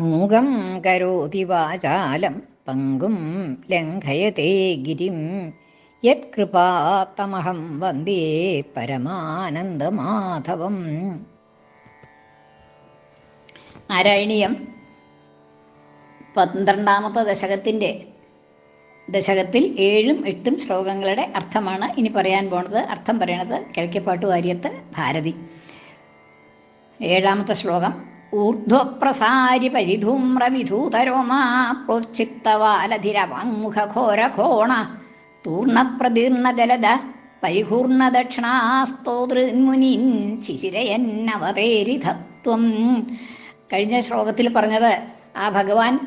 മൂകം കരോതി വാചാലം പങ്കും ലംഘയത്തെ ഗിരിം. യത്കൃപാത്തമഹം വന്ദേ പരമാനന്ദമാധവം. നാരായണീയം പന്ത്രണ്ടാമത്തെ ദശകത്തിന്റെ ദശകത്തിൽ ഏഴും എട്ടും ശ്ലോകങ്ങളുടെ അർത്ഥമാണ് ഇനി പറയാൻ പോണത്. അർത്ഥം പറയണത് കിഴക്കേപ്പാട്ട് വാര്യത്ത് ഭാരതി. ഏഴാമത്തെ ശ്ലോകം. ഊർധ്വപ്രസാരി പരിധൂമ്രവിധൂതരോമാ പ്രോച്ചിത്തവാലധിരവാങ്മുഖഘോരഘോണ തൂർണപ്രതീർണജലദ പരിപൂർണദക്ഷിണാസ്തോതൃന്മുനീൻ ശിശിരയന്നവതേരിധത്വം കഴിഞ്ഞ ശ്ലോകത്തിൽ പറഞ്ഞത് ആ ഭഗവാൻ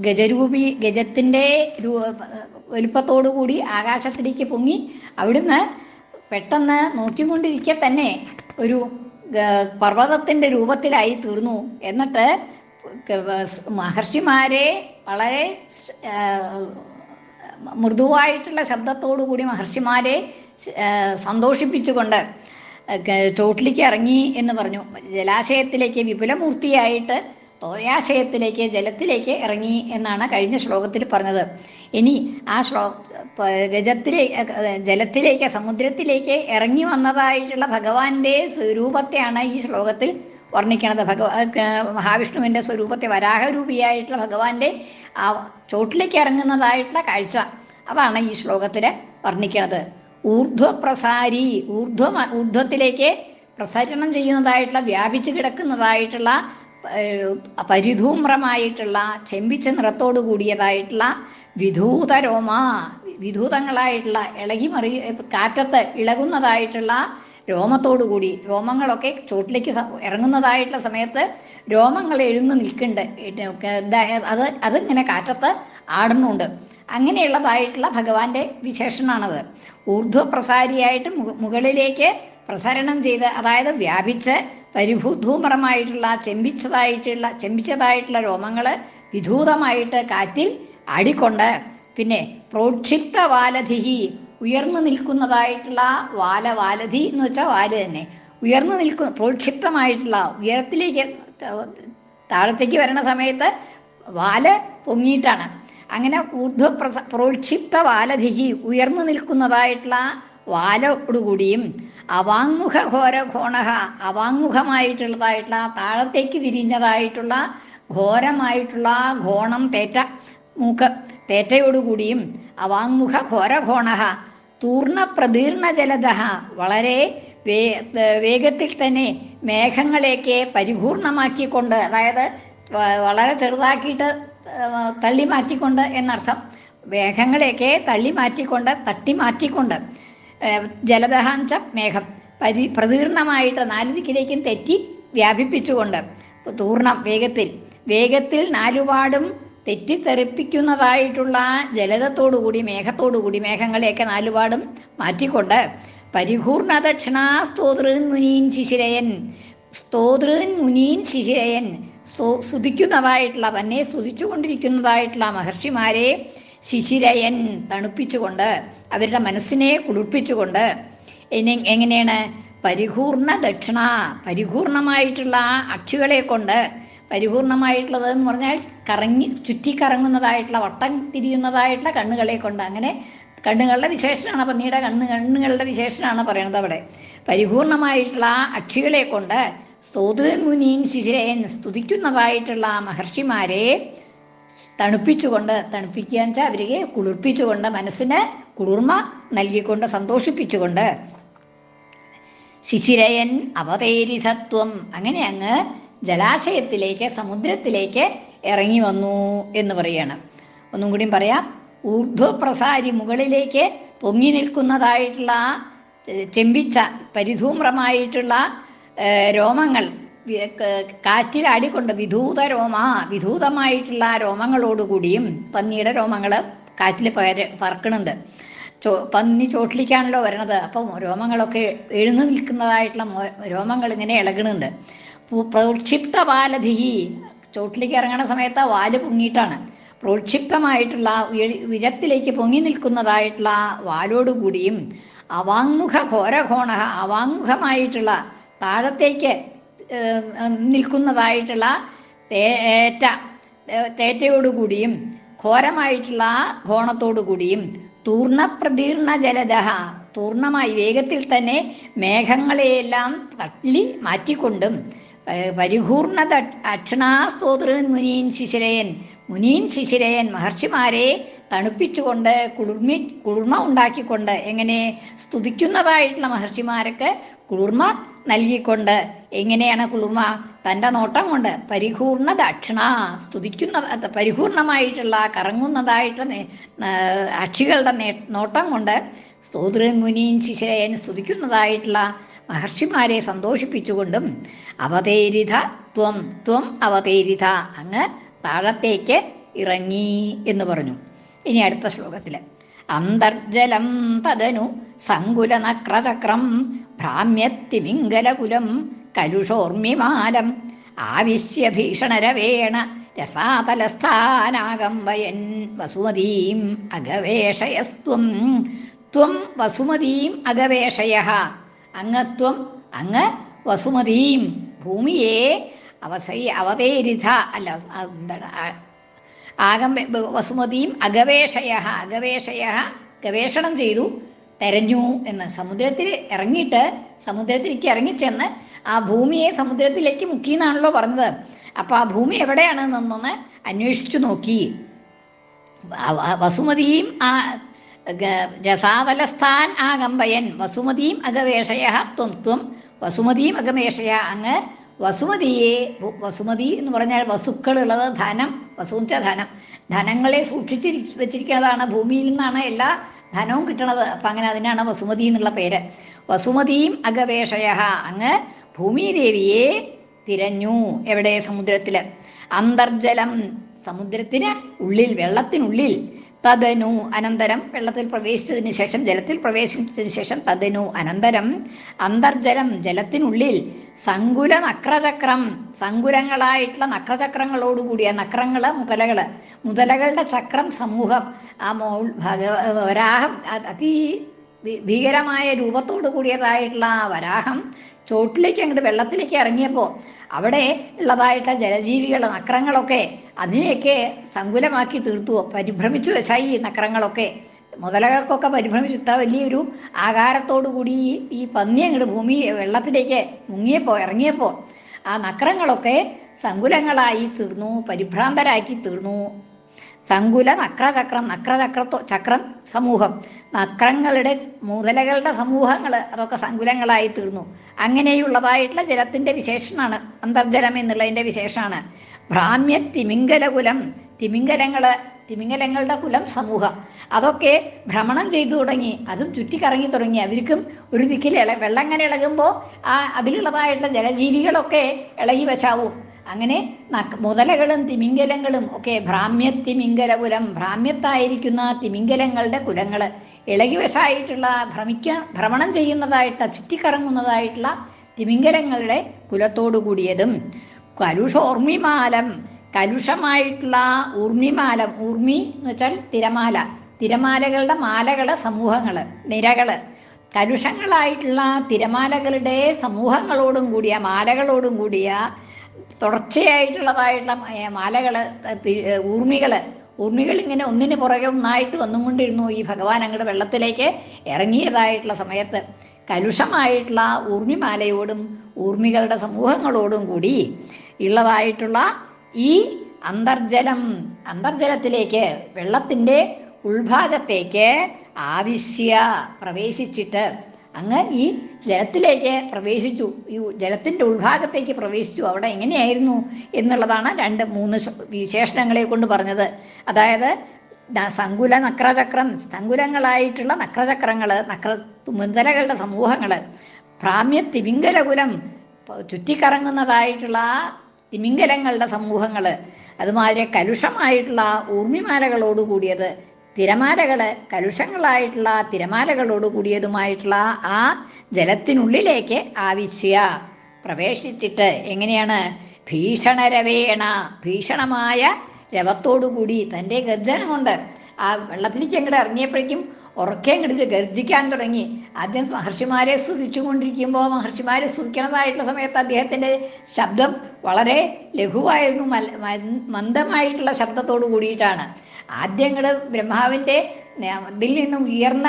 ഗജരൂപി ഗജത്തിന്റെ വലിപ്പത്തോടുകൂടി ആകാശത്തിലേക്ക് പൊങ്ങി അവിടുന്ന് പെട്ടെന്ന് നോക്കിക്കൊണ്ടിരിക്കെ തന്നെ ഒരു പർവതത്തിന്റെ രൂപത്തിലായി തീർന്നു. എന്നിട്ട് മഹർഷിമാരെ വളരെ മൃദുവായിട്ടുള്ള ശബ്ദത്തോടു കൂടി മഹർഷിമാരെ സന്തോഷിപ്പിച്ചുകൊണ്ട് ചോട്ടിലേക്ക് ഇറങ്ങി എന്ന് പറഞ്ഞു. ജലാശയത്തിലേക്ക് വിപുലമൂർത്തിയായിട്ട് തോയാശയത്തിലേക്ക് ജലത്തിലേക്ക് ഇറങ്ങി എന്നാണ് കഴിഞ്ഞ ശ്ലോകത്തിൽ പറഞ്ഞത്. ഇനി ആ ശ്ലോ ഗജത്തിലെ ജലത്തിലേക്ക് സമുദ്രത്തിലേക്ക് ഇറങ്ങി വന്നതായിട്ടുള്ള ഭഗവാന്റെ സ്വരൂപത്തെയാണ് ഈ ശ്ലോകത്തിൽ വർണിക്കുന്നത് ഭഗവ മഹാവിഷ്ണുവിന്റെ സ്വരൂപത്തെ വരാഹരൂപിയായിട്ടുള്ള ഭഗവാന്റെ ആ ചോട്ടിലേക്ക് ഇറങ്ങുന്നതായിട്ടുള്ള കാഴ്ച അതാണ് ഈ ശ്ലോകത്തിൽ വർണിക്കുന്നത് ഊർധ്വപ്രസാരി ഊർധ്വ ഊർധ്വത്തിലേക്ക് പ്രസരണം ചെയ്യുന്നതായിട്ടുള്ള വ്യാപിച്ചു കിടക്കുന്നതായിട്ടുള്ള പരിധൂമ്രമായിട്ടുള്ള ചെമ്പിച്ച നിറത്തോടു കൂടിയതായിട്ടുള്ള വിധൂതരോമ വിധൂതങ്ങളായിട്ടുള്ള ഇളകി മറി കാറ്റത്ത് ഇളകുന്നതായിട്ടുള്ള രോമത്തോടു കൂടി രോമങ്ങളൊക്കെ ചോട്ടിലേക്ക് ഇറങ്ങുന്നതായിട്ടുള്ള സമയത്ത് രോമങ്ങൾ എഴുന്നു നിൽക്കുന്നുണ്ട്. അത് അതിങ്ങനെ കാറ്റത്ത് ആടുന്നുണ്ട്. അങ്ങനെയുള്ളതായിട്ടുള്ള ഭഗവാന്റെ വിശേഷണമാണത് ഊർധ്വപ്രസാരിയായിട്ട് മുക- മുകളിലേക്ക് പ്രസരണം ചെയ്ത് അതായത് വ്യാപിച്ച് പരിഭൂധൂമറമായിട്ടുള്ള ചെമ്പിച്ചതായിട്ടുള്ള ചെമ്പിച്ചതായിട്ടുള്ള രോമങ്ങൾ വിധൂതമായിട്ട് കാറ്റിൽ ആടിക്കൊണ്ട് പിന്നെ പ്രോക്ഷിപ്ത വാലധിഹി ഉയർന്നു നിൽക്കുന്നതായിട്ടുള്ള വാല വാലധി എന്ന് വെച്ചാൽ വാൽ തന്നെ. ഉയർന്നു നിൽക്കുന്ന പ്രോക്ഷിപ്തമായിട്ടുള്ള ഉയരത്തിലേക്ക് താഴത്തേക്ക് വരുന്ന സമയത്ത് വാൽ പൊങ്ങിയിട്ടാണ്. അങ്ങനെ ഊർധ്വ പ്രോക്ഷിപ്ത വാലധിഹി ഉയർന്നു നിൽക്കുന്നതായിട്ടുള്ള വാലോടുകൂടിയും അവാങ്മുഖ ഘോര ഘോണഹ അവാങ്മുഖമായിട്ടുള്ളതായിട്ടുള്ള താഴത്തേക്ക് തിരിഞ്ഞതായിട്ടുള്ള ഘോരമായിട്ടുള്ള ഘോണം തേറ്റ മൂക്ക് തേറ്റയോടുകൂടിയും അവാങ്മുഖ ഘോരഘോണഹ തൂർണ പ്രതീർണ ജലദഹ വളരെ വേ വേഗത്തിൽ തന്നെ മേഘങ്ങളെയൊക്കെ പരിപൂർണമാക്കിക്കൊണ്ട് അതായത് വളരെ ചെറുതാക്കിയിട്ട് തള്ളി മാറ്റിക്കൊണ്ട് എന്നർത്ഥം മേഘങ്ങളെയൊക്കെ തള്ളി മാറ്റിക്കൊണ്ട് തട്ടി മാറ്റിക്കൊണ്ട് ജലദഹാഞ്ച മേഘം. പരി പ്രതീർണമായിട്ട് നാല് ദിക്കിലേക്കും തെറ്റി വ്യാപിപ്പിച്ചുകൊണ്ട് തൂർണം വേഗത്തിൽ വേഗത്തിൽ നാലുപാടും തെറ്റിത്തെറിപ്പിക്കുന്നതായിട്ടുള്ള ജലതത്തോടുകൂടി മേഘത്തോടുകൂടി മേഘങ്ങളെയൊക്കെ നാലുപാടും മാറ്റിക്കൊണ്ട് പരിപൂർണ ദക്ഷിണാ സ്തോതൃൻ മുനീൻ ശിശിരയൻ സ്തോതൃൻ മുനീൻ ശിശിരയൻ സ്തോ സ്തുതിക്കുന്നതായിട്ടുള്ള തന്നെ സ്തുതിച്ചുകൊണ്ടിരിക്കുന്നതായിട്ടുള്ള മഹർഷിമാരെ ശിശിരയൻ തണുപ്പിച്ചുകൊണ്ട് അവരുടെ മനസ്സിനെ കുളിർപ്പിച്ചുകൊണ്ട് ഇനി എങ്ങനെയാണ്? പരിപൂർണ ദക്ഷിണ പരിപൂർണമായിട്ടുള്ള ആ അക്ഷികളെ കൊണ്ട് പരിപൂർണമായിട്ടുള്ളത് എന്ന് പറഞ്ഞാൽ കറങ്ങി ചുറ്റിക്കറങ്ങുന്നതായിട്ടുള്ള വട്ടം തിരിയുന്നതായിട്ടുള്ള കണ്ണുകളെ കൊണ്ട് അങ്ങനെ കണ്ണുകളുടെ വിശേഷനാണ് പന്നിയുടെ കണ്ണ് കണ്ണുകളുടെ വിശേഷനാണ് പറയുന്നത് അവിടെ. പരിപൂർണമായിട്ടുള്ള ആ അക്ഷികളെ കൊണ്ട് സ്തോത്രൻ ശിശിരയൻ സ്തുതിക്കുന്നതായിട്ടുള്ള മഹർഷിമാരെ തണുപ്പിച്ചുകൊണ്ട് തണുപ്പിക്കുക വെച്ചാൽ അവരെ കുളിർപ്പിച്ചുകൊണ്ട് മനസ്സിന് കുളിർമ നൽകിക്കൊണ്ട് സന്തോഷിപ്പിച്ചുകൊണ്ട്. ശിശിരയൻ അവതേരിതത്വം. അങ്ങനെ അങ്ങ് ജലാശയത്തിലേക്ക് സമുദ്രത്തിലേക്ക് ഇറങ്ങി വന്നു എന്ന് പറയാണ്. ഒന്നും കൂടിയും പറയാം. ഊർധ്വപ്രസാരി മുകളിലേക്ക് പൊങ്ങി നിൽക്കുന്നതായിട്ടുള്ള ചെമ്പിച്ച പരിധൂമ്രമായിട്ടുള്ള രോമങ്ങൾ കാറ്റിലാടിക്കൊണ്ട് വിധൂത രോമ വിധൂതമായിട്ടുള്ള രോമങ്ങളോടുകൂടിയും പന്നിയുടെ രോമങ്ങൾ കാറ്റിൽ പര പറക്കണുണ്ട്. ചോ പന്നി ചോട്ടിലേക്കാണല്ലോ വരണത്. അപ്പം രോമങ്ങളൊക്കെ എഴുന്നു നിൽക്കുന്നതായിട്ടുള്ള രോമങ്ങൾ ഇങ്ങനെ ഇളകണുണ്ട്. പ്രക്ഷിപ്ത വാലധിഹി ചോട്ടിലേക്ക് ഇറങ്ങണ സമയത്ത് ആ വാൽ പൊങ്ങിയിട്ടാണ്. പ്രോക്ഷിപ്തമായിട്ടുള്ള ഉയരത്തിലേക്ക് പൊങ്ങി നിൽക്കുന്നതായിട്ടുള്ള വാലോടുകൂടിയും അവാങ്മുഖ ഘോരഘോണ അവാങ്മുഖമായിട്ടുള്ള താഴത്തേക്ക് നിൽക്കുന്നതായിട്ടുള്ള തേറ്റ തേറ്റയോടുകൂടിയും ഘോരമായിട്ടുള്ള ഘോണത്തോടുകൂടിയും തൂർണ തൂർണപ്രതീർണ ജലദഹ തൂർണമായി വേഗത്തിൽ തന്നെ മേഘങ്ങളെയെല്ലാം തള്ളി മാറ്റിക്കൊണ്ടും പരിപൂർണ അക്ഷണാസ്തോതൃ മുനീൻ ശിശിരയൻ മുനീൻ ശിശിരയൻ മഹർഷിമാരെ തണുപ്പിച്ചുകൊണ്ട് കുളിർമി കുളിർമ ഉണ്ടാക്കിക്കൊണ്ട് എങ്ങനെ സ്തുതിക്കുന്നതായിട്ടുള്ള മഹർഷിമാർക്ക് കുളിർമ നൽകിക്കൊണ്ട് എങ്ങനെയാണ് കുളിർമ തന്റെ നോട്ടം കൊണ്ട് പരിപൂർണ ദക്ഷിണ സ്തുതിക്കുന്ന പരിപൂർണമായിട്ടുള്ള കറങ്ങുന്നതായിട്ടുള്ള അക്ഷികളുടെ നോട്ടം കൊണ്ട് സ്തോത്രൻ മുനിയും ശിശിരയൻ സ്തുതിക്കുന്നതായിട്ടുള്ള മഹർഷിമാരെ സന്തോഷിപ്പിച്ചുകൊണ്ടും അവതേരിത ത്വം ത്വം അവതേരിത അങ്ങ് താഴത്തേക്ക് ഇറങ്ങി എന്ന് പറഞ്ഞു. ഇനി അടുത്ത ശ്ലോകത്തിൽ അന്തർജലം തദനു സങ്കുലനക്രചക്രം ഭ്രാമ്യത്തിമിംഗലകുലം കലുഷോർമ്മിമാലം. ആവിശ്യ ഭീഷണരവേണ രസാതലസ്ഥാനാകം വയൻ വസുമതീം അഗവേഷയസ്ത്വം. ത്വം വസുമതീം അഗവേഷയ അങ്ങ് ത്വം അങ്ങ് വസുമതീം. ഭൂമിയെ അവസൈ അവതേരിത അല്ല ആകം വസുമതിയും അഗവേഷയ അഗവേഷയ ഗവേഷണം ചെയ്തു തെരഞ്ഞു എന്ന്. സമുദ്രത്തിൽ ഇറങ്ങിയിട്ട് സമുദ്രത്തിലേക്ക് ഇറങ്ങിച്ചെന്ന് ആ ഭൂമിയെ സമുദ്രത്തിലേക്ക് മുക്കി എന്നാണല്ലോ പറഞ്ഞത്. അപ്പോൾ ആ ഭൂമി എവിടെയാണ് എന്നൊന്ന് അന്വേഷിച്ചു നോക്കി. വസുമതിയും ആ രസാവലസ്ഥാൻ ആ ആകമ്പയൻ വസുമതിയും അഗവേഷയ ത്വം ത്വം. വസുമതിയും അകമേഷയ അങ്ങ് വസുമതിയെ വസുമതി എന്ന് പറഞ്ഞാൽ വസ്തുക്കളുള്ളത് ധനം വസു ധനം. ധനങ്ങളെ സൂക്ഷിച്ചിരി വെച്ചിരിക്കുന്നതാണ് ഭൂമിയിൽ നിന്നാണ് എല്ലാ ധനവും കിട്ടണത്. അപ്പം അങ്ങനെ അതിനാണ് വസുമതി എന്നുള്ള പേര്. വസുമതിയും അഗവേഷയ അങ്ങ് ഭൂമിദേവിയെ തിരഞ്ഞു എവിടെ സമുദ്രത്തിൽ? അന്തർജലം സമുദ്രത്തിന് ഉള്ളിൽ വെള്ളത്തിനുള്ളിൽ. തദനു അനന്തരം വെള്ളത്തിൽ പ്രവേശിച്ചതിന് ശേഷം ജലത്തിൽ പ്രവേശിച്ചതിന് ശേഷം തദനു അനന്തരം അന്തർജലം ജലത്തിനുള്ളിൽ. സങ്കുല നക്രചക്രം സങ്കുലങ്ങളായിട്ടുള്ള നക്രചക്രങ്ങളോടുകൂടിയ നക്രങ്ങൾ മുതലകൾ. മുതലകളുടെ ചക്രം സമൂഹം. ആ മോൾ വരാഹം അതി ഭീകരമായ രൂപത്തോടു കൂടിയതായിട്ടുള്ള ആ വരാഹം ചോട്ടിലേക്ക് അങ്ങോട്ട് വെള്ളത്തിലേക്ക് ഇറങ്ങിയപ്പോൾ അവിടെ ഉള്ളതായിട്ട് ജലജീവികൾ നക്രങ്ങളൊക്കെ അതിനെയൊക്കെ സങ്കുലമാക്കി തീർത്തുവോ പരിഭ്രമിച്ചു ഈ നക്രങ്ങളൊക്കെ മുതലകൾക്കൊക്കെ പരിഭ്രമിച്ചു. ഇത്ര വലിയൊരു ആകാരത്തോടു കൂടി ഈ- ഈ പന്നി അങ്ങോട്ട് ഭൂമി വെള്ളത്തിലേക്ക് മുങ്ങിയപ്പോൾ ഇറങ്ങിയപ്പോൾ ആ നക്രങ്ങളൊക്കെ സങ്കുലങ്ങളായി തീർന്നു പരിഭ്രാന്തരാക്കി തീർന്നു. സങ്കുല നക്രചക്രം നക്രചക്രത്തോ ചക്രം സമൂഹം. നക്രങ്ങളുടെ മുതലകളുടെ സമൂഹങ്ങൾ അതൊക്കെ സങ്കുലങ്ങളായി തീർന്നു. അങ്ങനെയുള്ളതായിട്ടുള്ള ജലത്തിന്റെ വിശേഷണമാണ് അന്തർജലം എന്നുള്ളതിന്റെ വിശേഷമാണ് ഭ്രാമ്യ തിമിംഗലകുലം തിമിംഗലങ്ങൾ തിമിംഗലങ്ങളുടെ കുലം സമൂഹം. അതൊക്കെ ഭ്രമണം ചെയ്തു തുടങ്ങി അതും ചുറ്റിക്കറങ്ങി തുടങ്ങി. അവർക്കും ഒരു ദിക്കിൽ ഇള വെള്ളം അങ്ങനെ ഇളകുമ്പോൾ ആ അതിലുള്ളതായിട്ടുള്ള ജലജീവികളൊക്കെ ഇളകി വശാവും. അങ്ങനെ മുതലകളും തിമിംഗലങ്ങളും ഒക്കെ ഭ്രാമ്യ തിമിംഗല കുലം ഭ്രാമ്യത്തായിരിക്കുന്ന തിമിംഗലങ്ങളുടെ കുലങ്ങൾ ഇളകിവശായിട്ടുള്ള ഭ്രമിക്ക ഭ്രമണം ചെയ്യുന്നതായിട്ട് ചുറ്റിക്കറങ്ങുന്നതായിട്ടുള്ള തിമിംഗലങ്ങളുടെ കുലത്തോടു കൂടിയതും കലുഷോർമിമാലം കലുഷമായിട്ടുള്ള ഊർമിമാലം ഊർമി എന്ന് വെച്ചാൽ തിരമാല തിരമാലകളുടെ മാലകൾ സമൂഹങ്ങൾ നിരകൾ. കലുഷങ്ങളായിട്ടുള്ള തിരമാലകളുടെ സമൂഹങ്ങളോടും കൂടിയ മാലകളോടും കൂടിയ തുടർച്ചയായിട്ടുള്ളതായിട്ടുള്ള മാലകൾ ഊർമികൾ ഊർമികൾ ഇങ്ങനെ ഒന്നിന് പുറകെ ഒന്നായിട്ട് വന്നുകൊണ്ടിരുന്നു ഈ ഭഗവാൻ അങ്ങോട്ട് വെള്ളത്തിലേക്ക് ഇറങ്ങിയതായിട്ടുള്ള സമയത്ത് കലുഷമായിട്ടുള്ള ഊർമിമാലയോടും ഊർമികളുടെ സമൂഹങ്ങളോടും കൂടി ഉള്ളതായിട്ടുള്ള ഈ അന്തർജലം അന്തർജലത്തിലേക്ക് വെള്ളത്തിന്റെ ഉൾഭാഗത്തേക്ക് ആവശ്യ പ്രവേശിച്ചിട്ട് അങ്ങ് ഈ ജലത്തിലേക്ക് പ്രവേശിച്ചു. ഈ ജലത്തിന്റെ ഉൾഭാഗത്തേക്ക് പ്രവേശിച്ചു. അവിടെ എങ്ങനെയായിരുന്നു എന്നുള്ളതാണ് രണ്ട് മൂന്ന് വിശേഷണങ്ങളെ കൊണ്ട് പറഞ്ഞത്. അതായത് സങ്കുല നക്രചക്രം സങ്കുലങ്ങളായിട്ടുള്ള നക്രചക്രങ്ങൾ നക്ര മുന്തലകളുടെ സമൂഹങ്ങൾ ഭ്രാമ്യ തിമിംഗലകുലം ചുറ്റിക്കറങ്ങുന്നതായിട്ടുള്ള തിമിംഗലങ്ങളുടെ സമൂഹങ്ങൾ അതുമാതിരി കലുഷമായിട്ടുള്ള ഊർമിമാലകളോട് കൂടിയത് തിരമാലകൾ കലുഷങ്ങളായിട്ടുള്ള തിരമാലകളോട് കൂടിയതുമായിട്ടുള്ള ആ ജലത്തിനുള്ളിലേക്ക് ആവശ്യ. പ്രവേശിച്ചിട്ട് എങ്ങനെയാണ്? ഭീഷണരവേണ ഭീഷണമായ രവത്തോടുകൂടി തന്റെ ഗർജനം കൊണ്ട് ആ വെള്ളത്തിലേക്ക് അങ്ങോട്ട് ഇറങ്ങിയപ്പോഴേക്കും ഉറക്കെ കിടിച്ച് ഗർജിക്കാൻ തുടങ്ങി. ആദ്യം മഹർഷിമാരെ സ്തുതിച്ചുകൊണ്ടിരിക്കുമ്പോൾ മഹർഷിമാരെ സ്തുതിക്കണതായിട്ടുള്ള സമയത്ത് അദ്ദേഹത്തിന്റെ ശബ്ദം വളരെ ലഘുവായിരുന്നു മന്ദമായിട്ടുള്ള ശബ്ദത്തോട് കൂടിയിട്ടാണ്. ആദ്യം അങ്ങോട്ട് ബ്രഹ്മാവിന്റെ ഇതിൽ നിന്നും ഉയർന്ന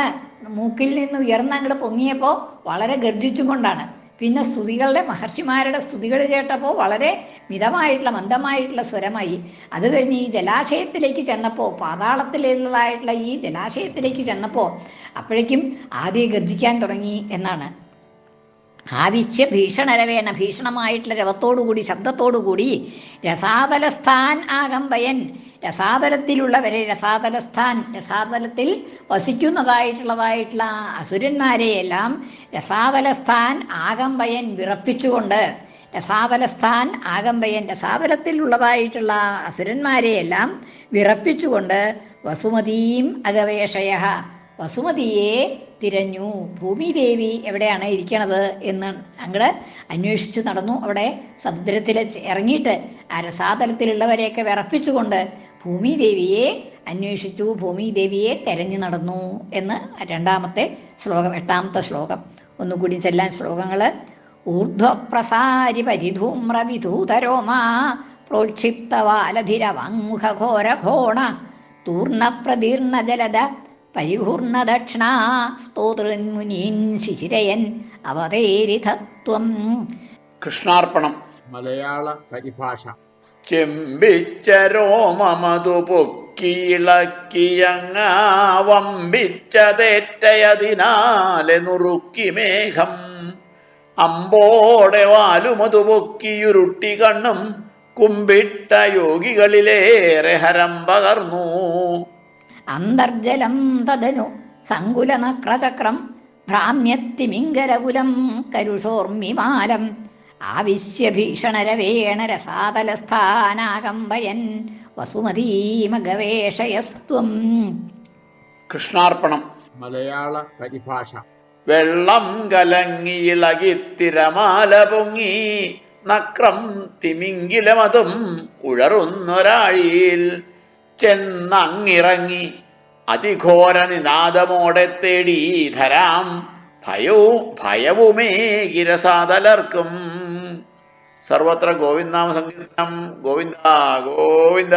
മൂക്കിൽ നിന്ന് ഉയർന്ന് അങ്ങോട്ട് പൊങ്ങിയപ്പോൾ വളരെ ഗർജിച്ചും കൊണ്ടാണ് പിന്നെ സ്തുതികളുടെ മഹർഷിമാരുടെ സ്തുതികൾ കേട്ടപ്പോൾ വളരെ മിതമായിട്ടുള്ള മന്ദമായിട്ടുള്ള സ്വരമായി. അത് കഴിഞ്ഞ് ഈ ജലാശയത്തിലേക്ക് ചെന്നപ്പോൾ പാതാളത്തിലുള്ളതായിട്ടുള്ള ഈ ജലാശയത്തിലേക്ക് ചെന്നപ്പോൾ അപ്പോഴേക്കും ആദ്യം ഗർജിക്കാൻ തുടങ്ങി എന്നാണ്. ആവിശ്യ ഭീഷണരവേണ ഭീഷണമായിട്ടുള്ള രവത്തോടുകൂടി ശബ്ദത്തോടുകൂടി രസാതലസ്ഥാൻ ആകമ്പയൻ രസാതലത്തിലുള്ളവരെ രസാതലസ്ഥാൻ രസാതലത്തിൽ വസിക്കുന്നതായിട്ടുള്ളതായിട്ടുള്ള അസുരന്മാരെയെല്ലാം രസാതലസ്ഥാൻ ആകമ്പയൻ വിറപ്പിച്ചുകൊണ്ട് രസാതലസ്ഥാൻ ആകമ്പയൻ രസാതലത്തിലുള്ളതായിട്ടുള്ള അസുരന്മാരെയെല്ലാം വിറപ്പിച്ചുകൊണ്ട് വസുമതീം അഗവേഷയ വസുമതിയെ തിരഞ്ഞു. ഭൂമിദേവി എവിടെയാണ് ഇരിക്കണത് എന്ന് അങ്ങട് അന്വേഷിച്ചു നടന്നു. അവിടെ സമുദ്രത്തിൽ ഇറങ്ങിയിട്ട് ആ രസാതലത്തിലുള്ളവരെയൊക്കെ വിറപ്പിച്ചുകൊണ്ട് ഭൂമിദേവിയെ അന്വേഷിച്ചു ഭൂമിദേവിയെ തെരഞ്ഞു നടന്നു എന്ന് രണ്ടാമത്തെ ശ്ലോകം എട്ടാമത്തെ ശ്ലോകം. ഒന്നുകൂടി ചെല്ലാൻ ശ്ലോകങ്ങൾ ഊർധ്വപ്രസാരി പരിധൂമ്ര വിധൂതരോമാ പ്രോക്ഷിപ്തവാലധിരവാങ്മുഖഘോരഘോണ തൂർണപ്രതീർണ ജലദ പരിപൂർണ ദക്ഷിണ സ്തോതൃൻ മുനീൻ ശിശിരയൻ അവതേരിതത്വം. കൃഷ്ണാർപ്പണം മലയാള പരിഭാഷ. ചെമ്പിച്ച രോമമതു പൊക്കിയിളക്കിയങ്ങാ വമ്പിച്ചതേറ്റയതിനാലെ നുറുക്കി മേഘം. അമ്പോടെ വാലുമതു പൊക്കിയുരുട്ടി കണ്ണും കുമ്പിട്ട യോഗികളിലേറെ ഹരം പകർന്നു. അന്തർജലം തദനു സങ്കുലനക്രചക്രം ഭ്രാമ്യത്തിമിംഗലകുലം കരുഷോർമിമാലം ആവിശ്യഭീഷണരവേണ രസാതലസ്ഥാനാകമ്പയൻ വസുമതീമഗവേഷയസ്ത്വം. കൃഷ്ണാർപ്പണം. മലയാള പരിഭാഷ. വെള്ളം കലങ്ങിയിളകി തിരമാല പൊങ്ങി നക്രം തിമിങ്കിലമതും ഉഴറുന്നൊരാഴിയിൽ ചെന്നങ്ങിറങ്ങി അതിഘോര നിനാദമോടെ തേടി ധരാം ഭയവും ഭയവുമേ ഗിരസാതലർക്കും. सर्वत्र गोविन्दनामसङ्कीर्तनं गोविन्द गोविन्द